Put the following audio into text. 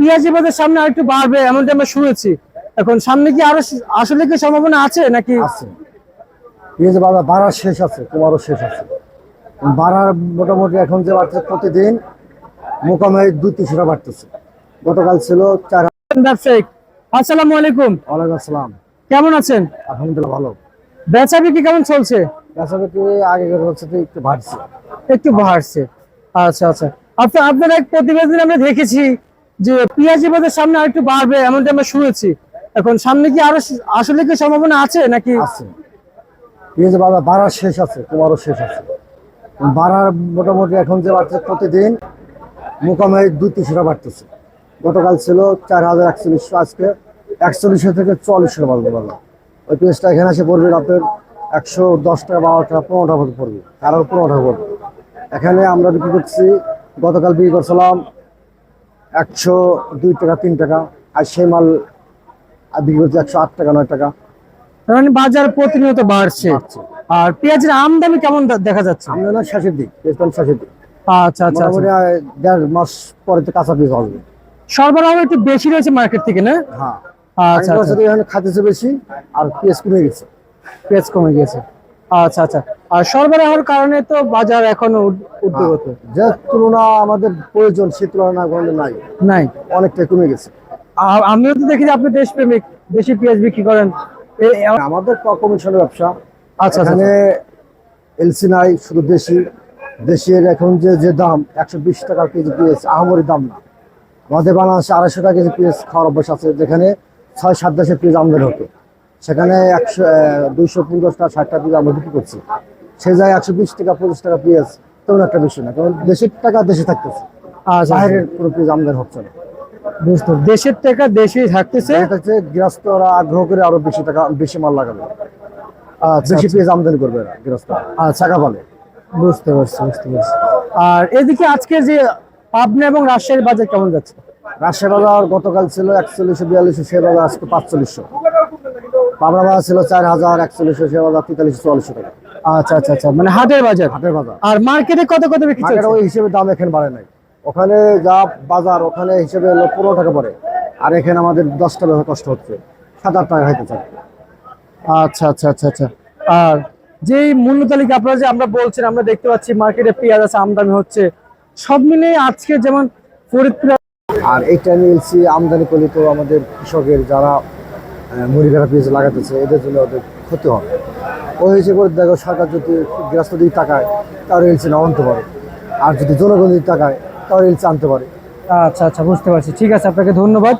পেঁয়াজি বাজার সামনে আরেকটু বাড়বে এমনটা আমরা শুনেছি। এখন সামনে কি আরও আসলে কি সম্ভাবনা আছে নাকি? আছে। পেঁয়াজ বাজার বাড়ার শেষ আছে তোমারও শেষ আছে। বাড়ার মোটামুটি এখন যে বাড়ছে প্রতিদিন মোকামে দুই তিনশো টাকা বাড়তেছে। গতকাল ছিল চার ব্যবসায়িক। আসসালামু আলাইকুম। ওয়ালাইকুম আসসালাম। কেমন আছেন? আলহামদুলিল্লাহ ভালো। বেচা বিক্রি কেমন চলছে? বেচাবেচি আগেকার হচ্ছে তো একটু বাড়ছে। একটু বাড়ছে। আচ্ছা আচ্ছা। আপনার আপনার এক প্রতিবেদন আমরা দেখেছি যে পেঁয়াজি বাজার সামনে আরেকটু বাড়বে, এমনটা আমরা শুনেছি। এখন সামনে কি আরও আসলে কি সম্ভাবনা আছে নাকি? আছে। পেঁয়াজ বাজার বাড়ার শেষ আছে, তোমারও শেষ আছে। বাড়ার মোটামুটি এখন যে বাড়ছে প্রতিদিন, মোকামে দুই তিনশো টাকা বাড়তেছে। গতকাল ছিল চার হাজার একচল্লিশশো, আজকে একচল্লিশশো থেকে চুয়াল্লিশশো টাকা বাড়বে বললাম ওই পেঁয়াজটা এখানে এসে পড়বে আপনার একশো দশ টাকা বারো টাকা পনেরো টাকা পড়বে। আরও পনেরো টাকা পড়বে এখানে আমরা বিক্রি করছি, গতকাল বিক্রি করছিলাম একশো দুই টাকা তিন টাকা আর সেই মাল বিক্রি করছি একশো আট টাকা নয় টাকা। মানে বাজার প্রতিনিয়ত বাড়ছে। আর পেঁয়াজের আমদানি কেমন দেখা যাচ্ছে? আমরা না শেষের দিক পেঁয়াজ শেষের দিক। আচ্ছা আচ্ছা আচ্ছা। দেড় মাস পরে তো কাঁচা পিস হবে সরবরাহ একটু বেশি রয়েছে মার্কেট থেকে না? হ্যাঁ। আচ্ছা আচ্ছা। এখানে খাতেছে বেশি আর পেঁয়াজ কমে গেছে। পেঁয়াজ কমে গেছে। আচ্ছা আচ্ছা। আর সরবরাহের কারণে তো বাজার এখনও উদ- উদ্যোগত। যে তুলনা আমাদের প্রয়োজন সে তুলনা নাই। নাই। অনেকটাই কমে গেছে। আ- আমিও তো দেখি যে আপনি দেশপ্রেমিক বেশি পেঁয়াজ বিক্রি করেন। আমাদের কমিশনের ব্যবসা। আচ্ছা এখানে এলসি নাই শুধু দেশি। দেশের এখন যে যে দাম একশো বিশ টাকা কেজি পেঁয়াজ আহামরি দাম না। আমাদের বাংলাদেশে আড়াইশো টাকা কেজি পেঁয়াজ খাওয়ার অভ্যাস আছে যেখানে ছয় সাত দেশের পেঁয়াজ আমদানি হতো। সেখানে একশো দুইশো পঞ্চাশ টাকা ষাট টাকা আমরা বিক্রি করছি। সে যায় একশো বিশ টাকা পঁচিশ টাকা পেঁয়াজ তেমন একটা বিষয় না কারণ দেশের টাকা দেশে থাকতেছে। আচ্ছা বাইরের কোনো পেঁয়াজ আমদানি হচ্ছে না। বুঝতে দেশের টাকা দেশেই থাকতেছে? যাচ্ছে গৃহস্থরা আগ্রহ করে আরও বেশি টাকা বেশি মাল লাগাবে। আচ্ছা বেশি পেঁয়াজ আমদানি করবে এরা গৃহস্থ আচ্ছা। টাকা পালে বুঝতে পারছি বুঝতে পারছি। আর এদিকে আজকে যে পাবনা এবং রাজশাহীর বাজার কেমন যাচ্ছে? রাজশাহী বাজার গতকাল ছিল একচল্লিশশো বিয়াল্লিশশো সে বাজার আজকে পাঁচচল্লিশশো। পাবনা বাজার ছিল চার হাজার একচল্লিশশো সে বাজার তেতাল্লিশশো চুয়াল্লিশশো টাকা। আচ্ছা আচ্ছা আচ্ছা। মানে হাটের বাজার? হাটের বাজার। আর মার্কেটে কত কত বিক্রি চলছে? ওই হিসেবে দাম এখানে বাড়ে নাই। ওখানে যা বাজার ওখানে হিসেবে হলো পনেরো টাকা পড়ে। আর এখানে আমাদের দশ টাকা কষ্ট হচ্ছে। সাত আট টাকা খাইতে চাই আচ্ছা আচ্ছা আচ্ছা আচ্ছা। আর যেই মূল্য তালিকা আপনারা যে আমরা বলছেন আমরা দেখতে পাচ্ছি মার্কেটে পেঁয়াজ আছে আমদানি হচ্ছে। সব মিলে আজকে যেমন ফরিদপুর আর এই টাইমে এলসি আমদানি করলে তো আমাদের কৃষকের যারা মুড়িঘাটা পেঁয়াজ লাগাতেছে এদের জন্য ওদের ক্ষতি হবে। ওই হিসেবে দেখো, সরকার যদি গৃহস্থ দিকে তাকায় তাহলে এলসি না আনতে পারে। আর যদি জনগণ দিকে তাকায় তাহলে এলসি আনতে পারে। আচ্ছা আচ্ছা বুঝতে পারছি। ঠিক আছে, আপনাকে ধন্যবাদ।